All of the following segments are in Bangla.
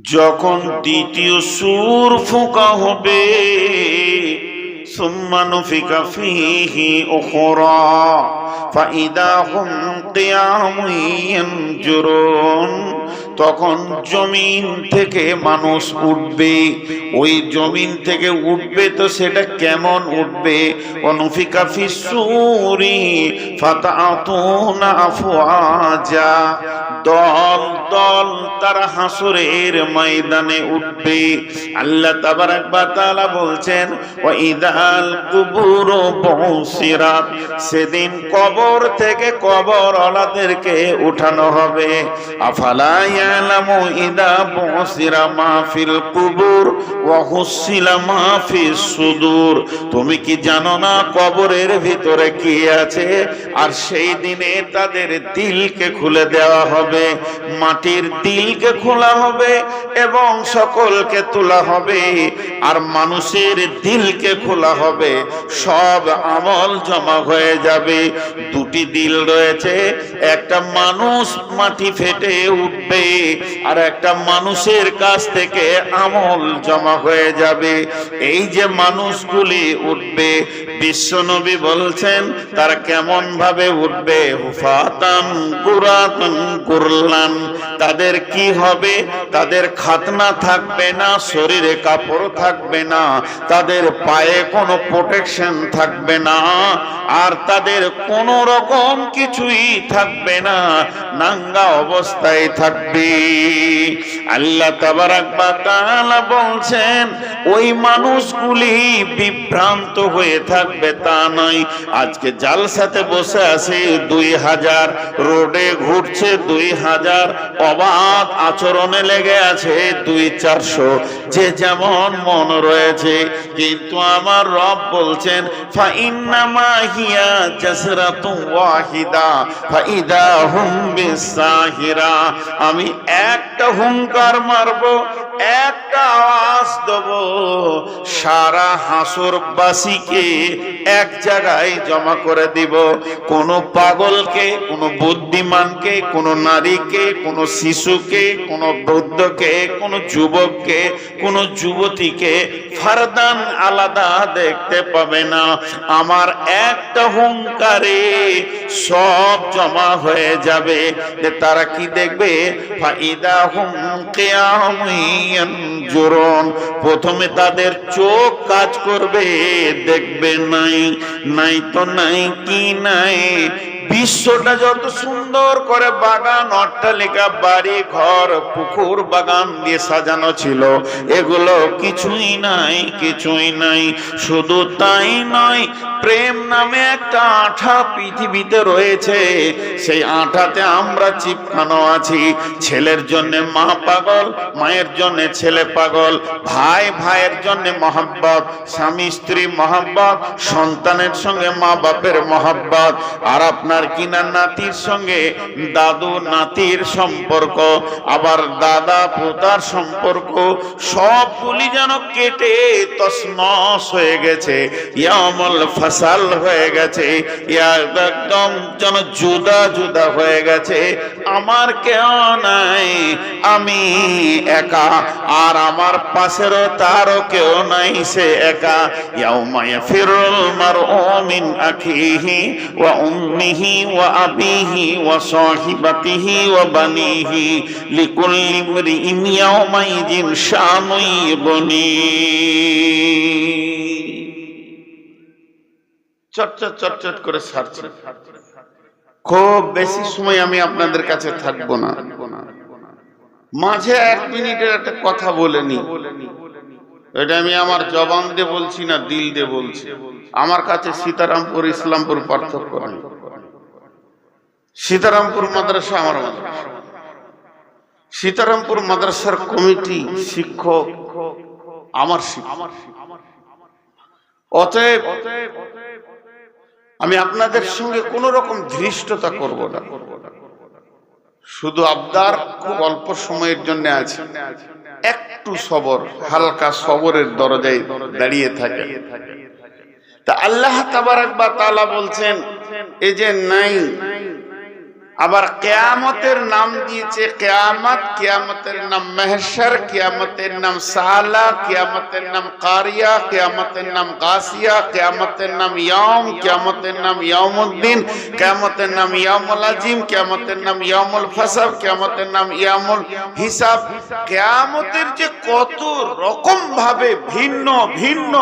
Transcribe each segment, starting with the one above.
যখন দ্বিতীয় সুর ফোঁকা হবে তখন জমিন থেকে মানুষ উঠবে। ওই জমিন থেকে উঠবে তো সেটা কেমন উঠবে? অনুফিকা ফিসুরি ফাতাতুনা আফওয়াজা দল দল তারা হাসুরের ময়দানে উঠবে। আল্লাহ তাবারাক ওয়া তাআলা বলছেন ওয়া ইদাল কুবুর বুসিরাত সেদিন কবর থেকে কবর ওলাদেরকে উঠানো হবে। আফালা ইয়ালামু ইদা বুসিরা মা ফিল কুবুর ওয়া হুসিলা সুদূর। তুমি কি জানো না কবরের ভিতরে কি আছে? আর সেই দিনে তাদের দিলকে খুলে দেওয়া হবে। মাটির দিলকে খোলা হবে এবং সকলকে তোলা হবে, আর মানুষের দিলকে খোলা হবে, সব আমল জমা হয়ে যাবে। দুটি দিল রয়েছে, একটা মানুষ মাটি ফেটে উঠবে, আর একটা মানুষের কাছ থেকে আমল জমা হয়ে যাবে। এই যে মানুষগুলি উঠবে, বিশ্বনবী বলছেন, তারা কেমন ভাবে উঠবে? হুফাতান কুরাতান কুরলান তাদের কি হবে? তাদের খাতনা থাকবে না, শরীরে কাপড় থাকবে না, তাদের পায়ে কোনো প্রোটেকশন থাকবে না, আর তাদের কোন রকম কিছুই থাকবে না, নাঙ্গা অবস্থায় থাকবে। আল্লাহ তাবারাক বা তাআলা বলছেন, ওই মানুষগুলি বিভ্রান্ত হয়ে থাকবে তা নয়। আজকে জালসাতে বসে আছে দুই হাজার, রোডে ঘুরছে দুই হাজার অবাধ আচরণে লেগে আছে দুই চারশো। যে যেমন মন রয়েছে, কিন্তু আমার রব বলছেন আমি একটা হুঙ্কার মারবো একটা আওয়াজ দেব। সারা হাসরবাসীকে এক জায়গায় জমা করে দিব। কোন পাগলকে, কোন বুদ্ধিমানকে, কোন নারীকে, কোন শিশুকে, কোন বৃদ্ধকে, কোন যুবককে, কোন যুবতীকে ফারদান আলাদা দেখতে পাবে না। আমার একটা হুঙ্কারে সব জমা হয়ে যাবে। যে তারা কি দেখবে? ফাইদা হুম জোরন প্রথমে তাদের চোখ কাজ করবে দেখবে নাই নাই তো নাই কি নাই বিশ্বটা যত সুন্দর করে বাগান অট্টালিকা বাড়ি, ঘর, পুকুর, বাগান দিয়ে সাজানো ছিল। এগুলো কিছুই নাই কিছুই নাই। শুধু তাই নয়, প্রেম নামে একটা আঠা পৃথিবীতে রয়েছে। সেই আঠাতে আমরা চিপকানো আছি। ছেলের জন্য মা পাগল, মায়ের জন্য ছেলে পাগল, ভাই, ভাইয়ের জন্য মহাব্বত, স্বামী, স্ত্রী মহাব্বত, সন্তানের সঙ্গে মা বাপের মহাব্বত। আর আপনার কিনা নাতির সঙ্গে, দাদু নাতির সম্পর্ক, আবার দাদা পোতার সম্পর্ক, সবগুলি যেন কেটে তসমস হয়ে গেছে, ইয়ামল ফাসাল হয়ে গেছে একদম যেন জুদা জুদা হয়ে গেছে, আমার কেউ নাই, আমি একা, আর আমার পাশেরও তারও কেউ নাই, সে একা, ইয়াউমা ইয়াফিরুল মারউ মিন আখিহি ওয়া উম্মিহি সাহিবাতিহি ওয়া বানিহি লিকুল্লি ইমরিইন ইয়াউমাইযিন শানুন ইবনি। চটচট চটচট করে খুব বেশি সময় আমি আপনাদের কাছে থাকব না। মাঝে এক মিনিটের একটা কথা বলে নি। এটা আমি আমার জবান দিয়ে বলছি না, দিল দিয়ে বলছি। আমার কাছে সীতারামপুর, ইসলামপুর পার্থক্য নেই। সীতারামপুর মাদ্রাসা আমার মাদ্রাসা। সীতারামপুর মাদ্রাসার কমিটি শিক্ষক আমার অতএব আমি আপনাদের সঙ্গে কোন রকম ধৃষ্টতা করব না। শুধু আবদার খুব অল্প সময়ের জন্য আছে। একটু সবর, হালকা সবরের দরজায় দাঁড়িয়ে থাকে। তা আল্লাহ তাবারাক বা তালা বলছেন, এই যে নাই আবার কেয়ামতের নাম দিয়েছে কেয়ামত কেয়ামতের নাম মেহসর কেয়ামতের নাম সালা কেয়ামতের নাম কারিয়া কেয়ামতের নাম গাসিয়া কেয়ামতের নাম ইয়ম কেয়ামতের নাম ইয়মুদ্দিন কেয়ামতের নাম ইয়ামুল আজিম কেয়ামতের নাম ইয়ামুল ফাসাব কেয়ামতের নাম ইয়ামুল হিসাব কেয়ামতের যে কত রকম ভাবে ভিন্ন ভিন্ন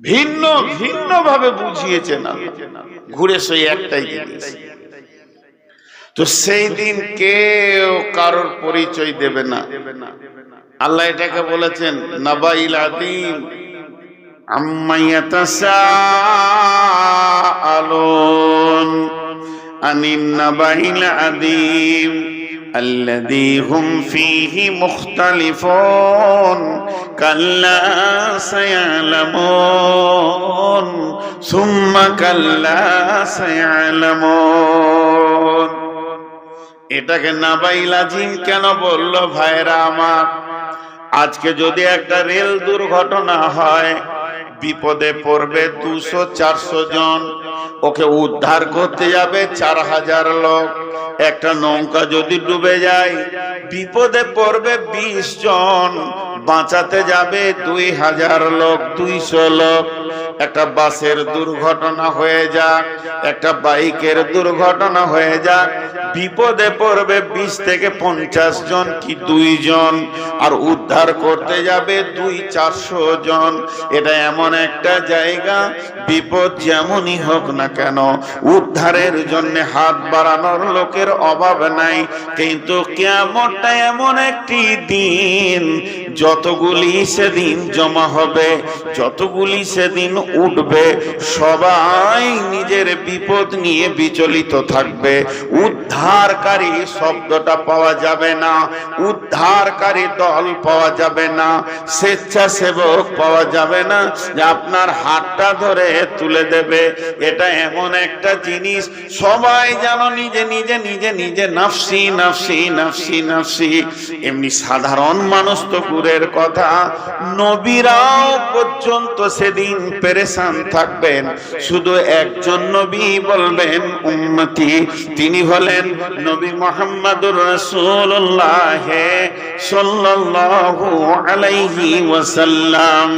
ভিন্ন ভিন্ন ভাবে বুঝিয়েছেন। ঘুরে সেই একটাই জিনিস। তো সেই দিন কেউ কারোর পরিচয় দেবে না। আল্লাহ এটাকে বলেছেন, নাবাইল আদিম আম্মাইয়াতাসাআলুন আনিন নাবাইল আদিম। الذي هم فيه مختلفون كلا سيعلمون ثم كلا سيعلمون এটাকে নাবাইল আজিম কেন বলল ভাইরা আমার আজকে যদি একটা রেল দুর্ঘটনা হয় বিপদে পড়বে দুশো চারশো জন ওকে উদ্ধার করতে যাবে চার হাজার লোক। একটা নৌকা যদি ডুবে যায়, বিপদে পড়বে বিশ জন। বাঁচাতে যাবে দুই হাজার লোক, দুইশো লোক। একটা বাসের দুর্ঘটনা হয়ে যাক, একটা বাইকের দুর্ঘটনা হয়ে যাক। বিপদে পড়বে বিশ থেকে পঞ্চাশ জন কি দুইজন? আর উদ্ধার করতে যাবে দুই চারশো জন। এটা এমন একটা জায়গা, বিপদ যেমনই হোক না কেন? উদ্ধারের জন্য হাত বাড়ানোর লোকের অভাব নাই। কিন্তু কেমনটা এমন একটি দিন, যতগুলি সেদিন জমা হবে, যতগুলি সেদিন উঠবে, সবাই নিজের বিপদ নিয়ে বিচলিত থাকবে। উদ্ধারকারী শব্দটা পাওয়া যাবে না, উদ্ধারকারী দল পাওয়া যাবে না, স্বেচ্ছাসেবক পাওয়া যাবে না। যে আপনার হাতটা ধরে তুলে দেবে, এটা এমন একটা জিনিস, সবাই যেন নিজে নিজে নিজে নিজে নাফসি নাফসি নাফসি নাফসি। এমনি সাধারণ মানুষ তো দূরের কথা, নবীরাও পর্যন্ত সেদিন পেরেশান থাকবেন। শুধু একজন নবী বলবেন, উম্মতি। তিনি হলেন নবী মোহাম্মদুর রাসূলুল্লাহ সাল্লাল্লাহু আলাইহি ওয়াসাল্লাম।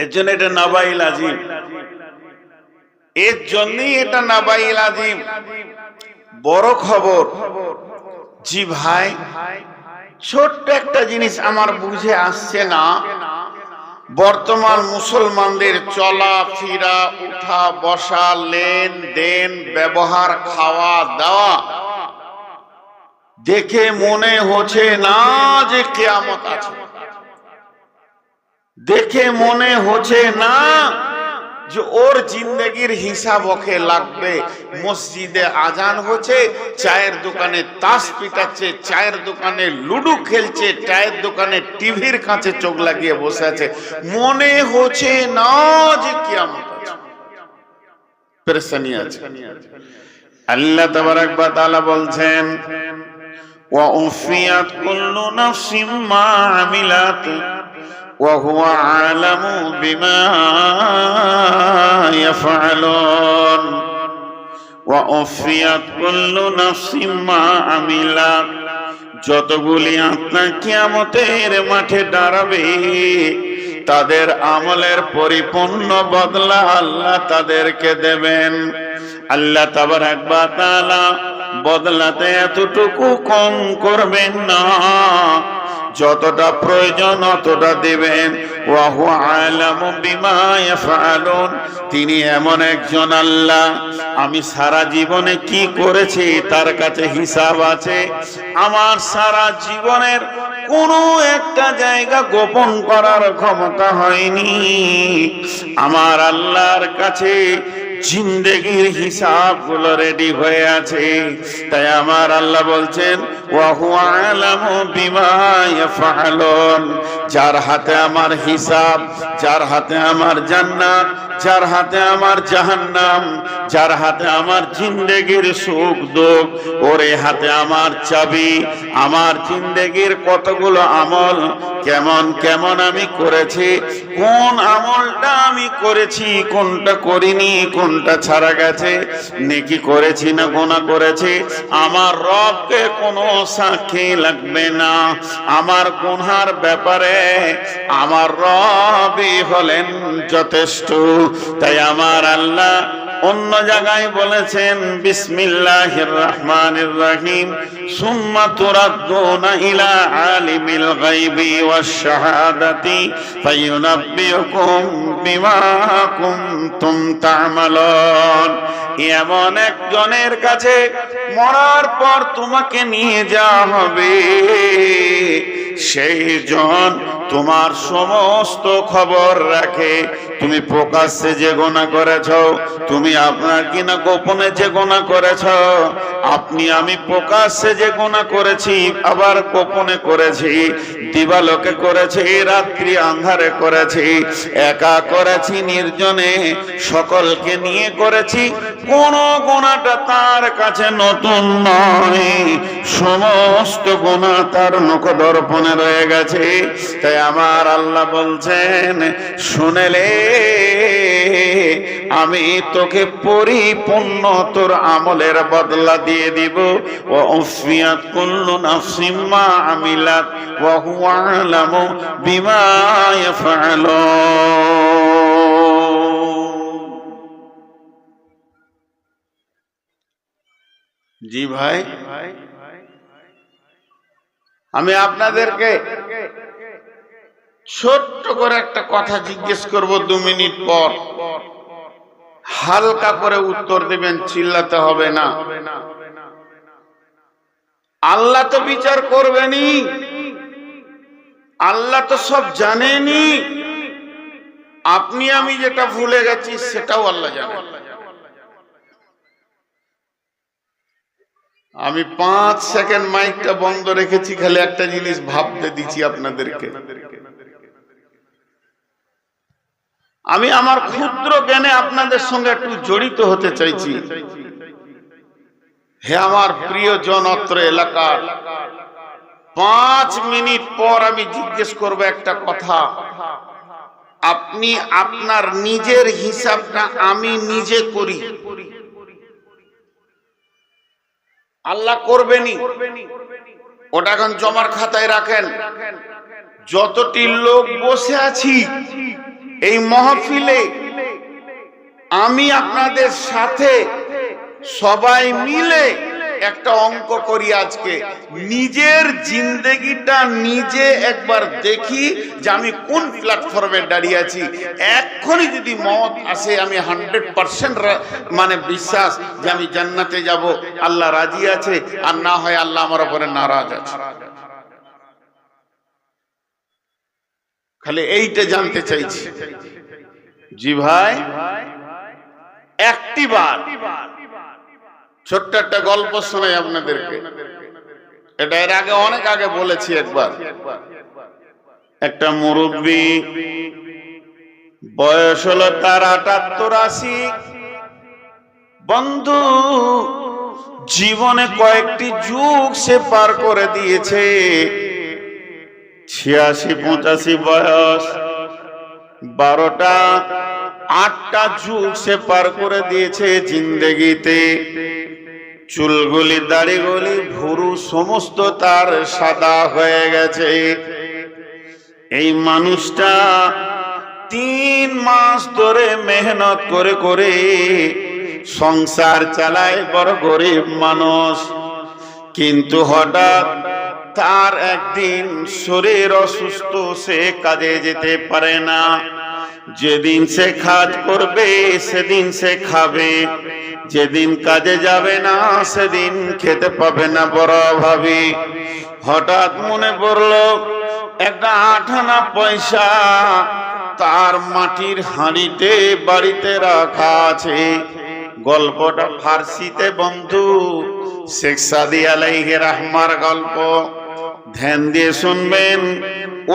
এর জন্য এটা নাবাইল আজিম। এর জন্যই এটা নাবাইল আজিম। বড় খবর, জি ভাই, ছোট্ট একটা জিনিস আমার বুঝে আসছে না। বর্তমান মুসলমানদের চলা ফিরা উঠা বসা লেন দেন ব্যবহার, খাওয়া দাওয়া দেখে মনে হচ্ছে না যে কেয়ামত আছে। দেখে মনে হচ্ছে না যে ওর জিন্দগির হিসাব ওকে লাগবে। মসজিদে আজান হচ্ছে, চায়ের দোকানে তাস পিটাচ্ছে, চায়ের দোকানে লুডু খেলছে, চায়ের দোকানে টিভির কাছে চোখ লাগিয়ে বসে আছে। মনে হচ্ছে না যে আছে। পেরেশানি আছে। আল্লাহ তাবারাক ওয়া তাআলা বলছেন, ওয়া উফিয়াত কুল্লু নাফসিম মা আমিলাত। وهو عالم بما يفعلون وأوفيت كل نفس ما عملت যতগুলি আত্মা কিয়ামতের মাঠে দাঁড়াবে তাদের আমলের পরিপূর্ণ বদলা আল্লাহ তাদেরকে দেবেন আল্লাহ তাবার একবার তালা বদলাতে এতটুকু কম করবেন না যতটা প্রয়োজন অতটা দিবেন। তিনি এমন একজন আল্লাহ। আমি সারা জীবনে কি করেছি তার কাছে হিসাব আছে। আমার সারা জীবনের কোনো একটা জায়গা গোপন করার ক্ষমতা হয়নি। আমার আল্লাহর কাছে জিন্দেগির হিসাবগুলো রেডি হয়ে আছে। তাই আমার আল্লাহ বলছেন যার হাতে আমার হিসাব, যার হাতে আমার জান্নাত, যার হাতে আমার জাহান্নাম, যার হাতে আমার জিন্দেগির সুখ দুঃখ, ওরে হাতে আমার চাবি, আমার জিন্দেগির কতগুলো আমল, কেমন কেমন আমি করেছি, কোন আমলটা আমি করেছি, কোনটা করিনি কোনটা ছাড়া গেছে। নেকি করেছি না গোনা করেছি। আমার রবকে কোনো সাক্ষী লাগবে না। আমার গুনহার ব্যাপারে আমার রবই হলেন যথেষ্ট। তাই আমার আল্লাহ অন্য জায়গায় বলেছেন, বিসমিল্লাহির রহমানির রহিম, সুম্মা তুরাদ্দুনা ইলা আলিমিল গায়বি ওয়াশ শাহাদাতি ফায়ুনাব্বিউকুম বিমা কুনতুম তা'মালুন। এমন একজনের কাছে মরার পর তোমাকে নিয়ে যাওয়া হবে। সেই জন তোমার সমস্ত খবর রাখে। তুমি প্রকাশ্যে যে গোনা করেছ, তুমি আপনার কিনা গোপনে যে গোনা করেছ, আপনি আমি প্রকাশ্যে যে গোনা করেছি, আবার গোপনে করেছি, দিবালোকে করেছি, রাত্রি আন্ধারে করেছি, একা করেছি, নির্জনে সকলকে নিয়ে করেছি, কোন গোনাটা তার কাছে নতুন নয়। সমস্ত গোনা তার মুখ দর্পণে রয়ে গেছে। তাই আমার আল্লাহ বলছেন শুনেলে আমি তোকে পরিপূর্ণ তোর আমলের বদলা দিয়ে দিব। ও আমিলাত আলামু বিমা জি ভাই, আমি আপনাদেরকে ছোট্ট করে একটা কথা জিজ্ঞেস করব দু মিনিট পর। হালকা করে উত্তর দেবেন, চিল্লাতে হবে না। আল্লাহ তো বিচার করবেনই। আল্লাহ তো সব জানেনি আপনি আমি যেটা ভুলে গেছি, সেটাও আল্লাহ জানেন আমি পাঁচ সেকেন্ড মাইকটা বন্ধ রেখেছি, খালি একটা জিনিস ভাবতে দিচ্ছি আপনাদেরকে। আমি আমার ক্ষুদ্র জ্ঞানে আপনাদের সঙ্গে একটু জড়িত হতে চাইছি। হে আমার প্রিয় জন অত্র এলাকার পাঁচ মিনিট পর আমি জিজ্ঞেস করব একটা কথা। আপনি আপনার নিজের হিসাবটা আমি নিজে করি। আল্লাহ করবেনি ওটা এখন জমার খাতায় রাখেন। যতটি লোক বসে আছি এই মহফিলে আমি আপনাদের সাথে সবাই মিলে একটা অঙ্ক করি আজকে। নিজের জিন্দেগিটা নিজে একবার দেখি যে আমি কোন প্ল্যাটফর্মে দাঁড়িয়ে আছি। এক্ষুনি যদি মত আসে, আমি হান্ড্রেড পার্সেন্ট মানে বিশ্বাস যে আমি জান্নাতে যাব। আল্লাহ রাজি আছে, আর না হয় আল্লাহ আমার ওপরে নারাজ আছে। খালি এইটা জানতে চাইছি। জি ভাই, একটি বার, ছোট্ট একটা গল্প শোনাই আপনাদেরকে। এটা এর আগে, অনেক আগে বলেছি একবার। একটা মুরব্বী, বয়স হলো তার আটাত্তর আশি। বন্ধু, জীবনে কয়েকটি যুগ সে পার করে দিয়েছে। ছিয়াশি, পঁচাশি বয়স। বারোটা, আটটা যুগ সে পার করে দিয়েছে জিন্দেগিতে। চুলগুলি, দাড়িগুলি, ভুরু সমস্ত তার সাদা হয়ে গেছে। এই মানুষটা তিন মাস ধরে মেহনত করে করে সংসার চালায়, বড় গরিব মানুষ। কিন্তু হঠাৎ তার একদিন শরীর অসুস্থ, সে কাজে যেতে পারে না। যেদিন সে কাজ করবে, সেদিন সে খাবে। যেদিন কাজে যাবে না, সেদিন খেতে পাবে না, বড় ভাবি হঠাৎ মনে পড়ল, একটা আঠানা পয়সা তার মাটির হাঁড়িতে বাড়িতে রাখা আছে। গল্পটা ফার্সিতে বন্ধু, শেখ সাদি আলাইহে রাহমার গল্প। ধ্যান দিয়ে শুনবেন।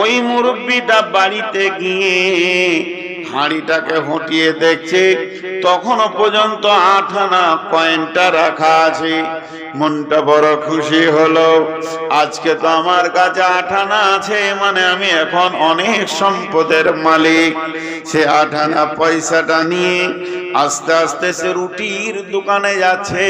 ওই মুরব্বীটা বাড়িতে গিয়ে হাঁড়িটাকে হটিয়ে দেখছে। তখনও পর্যন্ত আঠানা কয়েনটা রাখা আছে। মনটা বড় খুশি হলো। আজকে তো আমার কাছে আঠানা আছে মানে আমি এখন অনেক সম্পদের মালিক। সে আঠানা পয়সাটা নিয়ে আস্তে আস্তে সে রুটির দোকানে যাচ্ছে।